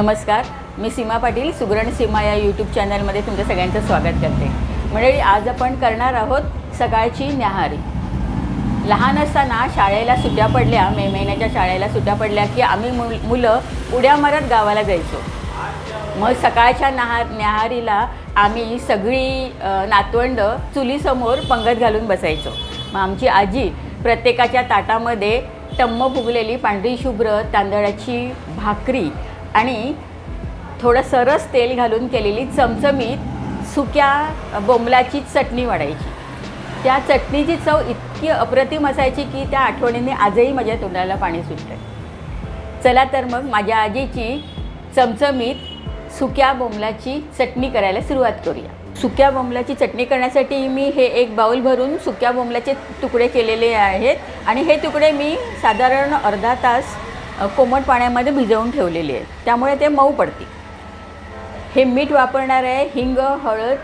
नमस्कार मी सीमा पाटील सुगरण सीमा या यूट्यूब चॅनलमध्ये तुमच्या सगळ्यांचं स्वागत करते. मंडळी आज आपण करणार आहोत सकाळची न्याहारी. लहान असताना शाळेला सुट्ट्या पडल्या मे महिन्याच्या शाळेला सुट्ट्या पडल्या की आम्ही मुल मुलं उड्या मारत गावाला जायचो. मग सकाळच्या नहा न्याहारीला आम्ही सगळी नातवंड चुलीसमोर पंगत घालून बसायचो. मग आमची आजी प्रत्येकाच्या ताटामध्ये टम्म फुगलेली पांढरी शुभ्र तांदळाची भाकरी आणि थोडं सरस तेल घालून केलेली चमचमीत सुक्या बोंबलाची चटणी वाढायची त्या चटणीची चव इतकी अप्रतिम असायची की त्या आठवणीने आजही माझ्या तोंडाला पाणी सुटतं चला तर मग माझ्या आजीची चमचमीत सुक्या बोंबलाची चटणी करायला सुरुवात करूया. सुक्या बोंबलाची चटणी करण्यासाठी मी हे एक बाऊल भरून सुक्या बोंबलाचे तुकडे केलेले आहेत आणि हे तुकडे मी साधारण अर्धा तास कोमट पाण्यामध्ये भिजवून ठेवलेली आहेत. त्यामुळे ते मऊ पडतील. हे मीठ वापरणार आहे हिंग हळद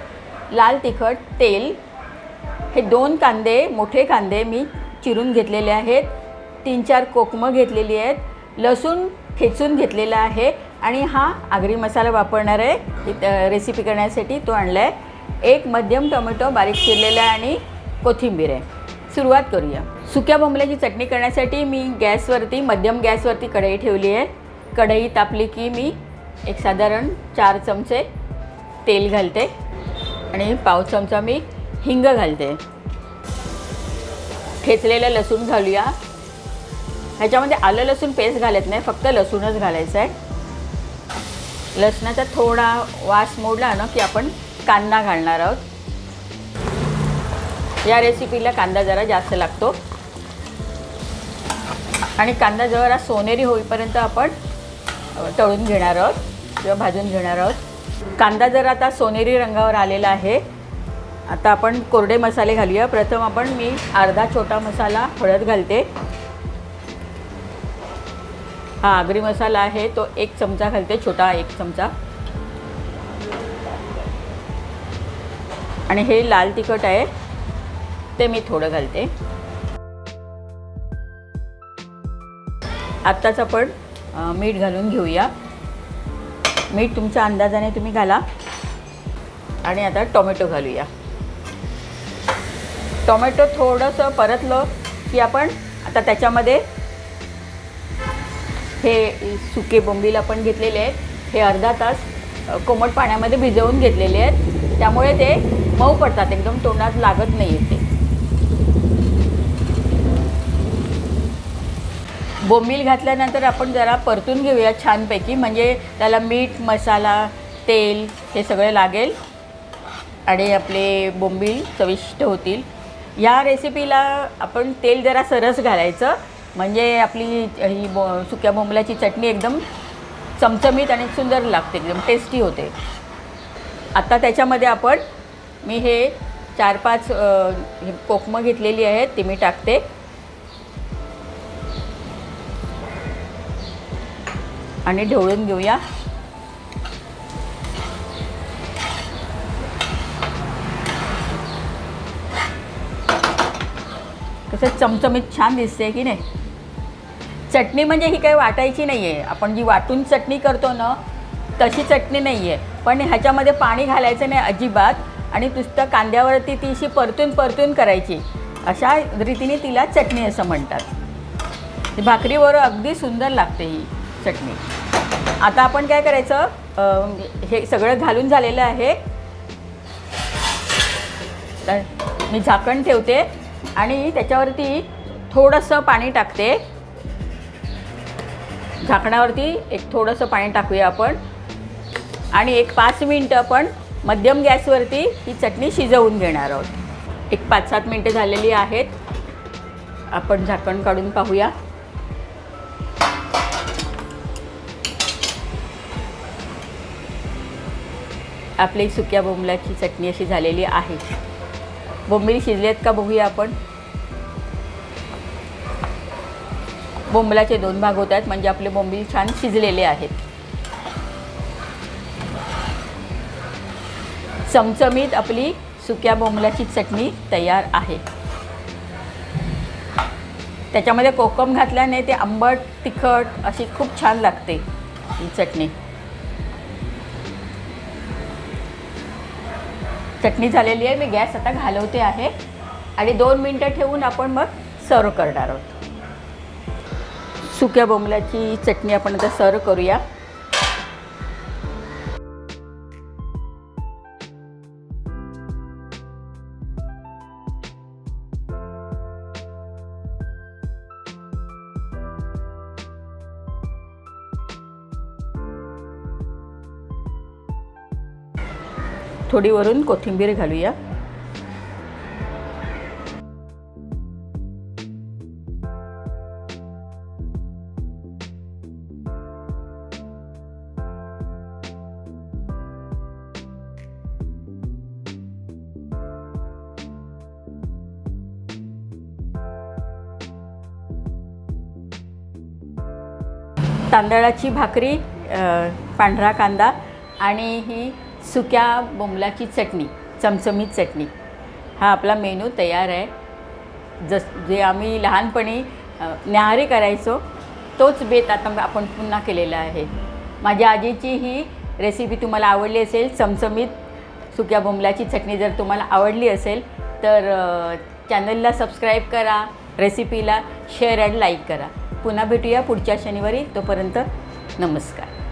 लाल तिखट तेल. हे दोन कांदे मोठे कांदे मी चिरून घेतलेले आहेत. तीन चार कोकमं घेतलेली आहेत. लसूण ठेचून घेतलेला आहे. आणि हा आगरी मसाला वापरणार आहे. रेसिपी करण्यासाठी तो आणला आहे एक मध्यम टोमॅटो बारीक चिरलेला आहे आणि कोथिंबीर आहे. सुरुवात करूया. सुक्या बोंबल्याची चटणी करण्यासाठी मी गॅसवरती मध्यम गॅसवरती कढई ठेवली आहे. कढई तापली की मी एक साधारण चार चमचे तेल घालते आणि पाव चमचा मी हिंग घालते. ठेचलेलं लसूण घालूया. ह्याच्यामध्ये आलं लसूण पेस्ट घालत नाही फक्त लसूणच घालायचं आहे. लसणाचा थोडा वास मोडला ना की आपण कांदा घालणार आहोत. या रेसिपीला कांदा जरा जास्त लागतो. आणि कांदा जरा सोनेरी होईपर्यंत आपण तळून घेणार आहोत किंवा भाजून घेणार आहोत. कांदा जर आता सोनेरी रंगावर आलेला आहे. आता आपण कोरडे मसाले घालूया. प्रथम आपण मी अर्धा छोटा मसाला हळद घालते. हा आगरी मसाला आहे तो एक चमचा घालते छोटा एक चमचा. आणि हे लाल तिखट आहे. ते मी थोडं घालते. आत्ताच आपण मीठ घालून घेऊया. मीठ तुमच्या अंदाजाने तुम्ही घाला. आणि आता टोमॅटो घालूया. टोमॅटो थोडंसं परतलं की आपण आता त्याच्यामध्ये हे सुके बोंबील आपण घेतलेले आहेत. हे अर्धा तास कोमट पाण्यामध्ये भिजवून घेतलेले आहेत. त्यामुळे ते मऊ पडतात. एकदम तोंडात लागत नाही ते. बोंबील घातल्यानंतर आपण जरा परतून घेऊया छानपैकी. म्हणजे त्याला मीठ मसाला तेल हे सगळं लागेल. आणि आपले बोंबील चविष्ट होतील. या रेसिपीला आपण तेल जरा सरस घालायचं. म्हणजे आपली ही बो सुक्या बोंबलाची चटणी एकदम चमचमीत आणि सुंदर लागते एकदम टेस्टी होते. आत्ता त्याच्यामध्ये आपण मी हे चार पाच कोकमं घेतलेली आहेत ती मी टाकते. आणि ढवळून घेऊया. कसं चमचमीत छान दिसते की नाही? चटणी म्हणजे ही काही वाटायची नाही आहे आपण जी वाटून चटणी करतो ना तशी चटणी नाही आहे पण ह्याच्यामध्ये पाणी घालायचं नाही अजिबात आणि नुसतं कांद्यावरती ती अशी परतून परतून करायची. अशा रीतीने तिला चटणी असं म्हणतात. भाकरीवर अगदी सुंदर लागते ही. चटणी. आता आपण काय करायचं? हे सगळं घालून झालेलं आहे. तर मी झाकण ठेवते आणि त्याच्यावरती थोडंसं पाणी टाकते. झाकणावरती एक थोडंसं पाणी टाकूया आपण. आणि एक पाच मिनटं आपण मध्यम गॅसवरती ही चटणी शिजवून घेणार आहोत. एक पाच सात मिनटं झालेली आहेत. आपण झाकण काढून पाहूया. आपली सुक्या बोंबलाची चटणी अशी झालेली आहे. बोंबील शिजलेत का बघूया आपण. बोंबलाचे दोन भाग होत आहेत म्हणजे आपले बोंबील छान शिजलेले आहेत. चमचमीत आपली सुक्या बोंबलाची चटणी तयार आहे. त्याच्यामध्ये कोकम घातल्याने ते आंबट तिखट अशी खूप छान लागते ही चटणी. चटणी झालेली आहे मी गॅस आता घालवते आहे. आणि दोन मिनटं ठेवून आपण मग सर्व करणार आहोत. सुक्या बोंबलाची चटणी आपण आता सर्व करूया. थोडी वरून कोथिंबीर घालूया. तांदळाची भाकरी पांढरा कांदा आणि ही सुक्या बोंबलाची चटणी चमचमीत चटणी. हा आपला मेनू तयार आहे. जस जे आम्ही लहानपणी न्याहारी करायचो तोच बेत आता आपण पुन्हा केलेला आहे. माझ्या आजीची ही रेसिपी तुम्हाला आवडली असेल चमचमीत सुक्या बोंबलाची चटणी जर तुम्हाला आवडली असेल तर चॅनलला सबस्क्राईब करा रेसिपीला शेअर अँड लाईक करा. पुन्हा भेटूया पुढच्या शनिवारी. तोपर्यंत नमस्कार.